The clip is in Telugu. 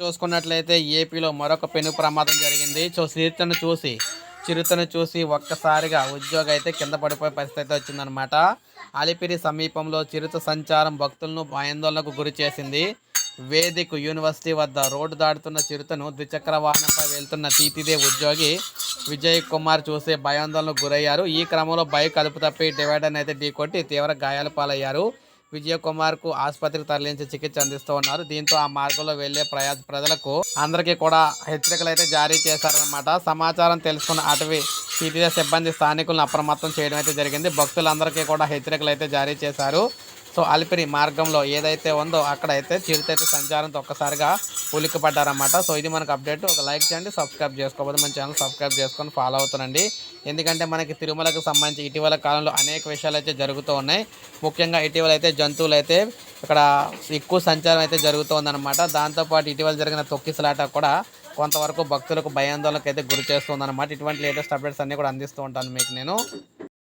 చూసుకున్నట్లయితే ఏపీలో మరొక పెను ప్రమాదం జరిగింది. సో చిరుతను చూసి చిరుతను చూసి ఒక్కసారిగా ఉద్యోగి అయితే కింద పడిపోయే పరిస్థితి అయితే వచ్చిందనమాట అలిపిరి సమీపంలో చిరుత సంచారం భక్తులను భయాందోళనకు గురి చేసింది. వేదిక యూనివర్సిటీ వద్ద రోడ్డు దాటుతున్న చిరుతను ద్విచక్ర వాహనంపై వెళ్తున్న తీతిదే ఉద్యోగి విజయ్ కుమార్ చూసే భయాందోళనకు గురయ్యారు. ఈ క్రమంలో బైక్ కలుపు తప్పి డివైడర్ని అయితే ఢీకొట్టి తీవ్ర గాయాల పాలయ్యారు. విజయ్ కుమార్కు ఆసుపత్రికి తరలించి చికిత్స అందిస్తూ ఉన్నారు. దీంతో ఆ మార్గంలో వెళ్ళే ప్రయా ప్రజలకు అందరికీ కూడా హెచ్చరికలు అయితే జారీ చేశారనమాట సమాచారం తెలుసుకున్న అటవీ సిపిఐ సిబ్బంది స్థానికులను అప్రమత్తం చేయడం అయితే జరిగింది. భక్తులందరికీ కూడా హెచ్చరికలు అయితే జారీ చేశారు. సో అలిపిరి మార్గంలో ఏదైతే ఉందో అక్కడైతే చిరుతైతే సంచారంతో ఒక్కసారిగా ఉలిక్కిపడ్డారన్నమాట. సో ఇది మనకు అప్డేట్. ఒక లైక్ చేయండి సబ్స్క్రైబ్ చేసుకోకపోతే మన ఛానల్ సబ్స్క్రైబ్ చేసుకొని ఫాలో అవుతానండి ఎందుకంటే మనకి తిరుమలకు సంబంధించి ఇటీవల కాలంలో అనేక విషయాలు అయితే జరుగుతూ ఉన్నాయి. ముఖ్యంగా ఇటీవల అయితే జంతువులు అయితే ఇక్కడ ఎక్కువ సంచారం అయితే జరుగుతుందన్నమాట దాంతోపాటు ఇటీవల జరిగిన తొక్కిసలాట కూడా కొంతవరకు భక్తులకు భయాందోళనకు అయితే గురి చేస్తుందన్నమాట ఇటువంటి లేటెస్ట్ అప్డేట్స్ అన్నీ కూడా అందిస్తూ ఉంటాను మీకు నేను.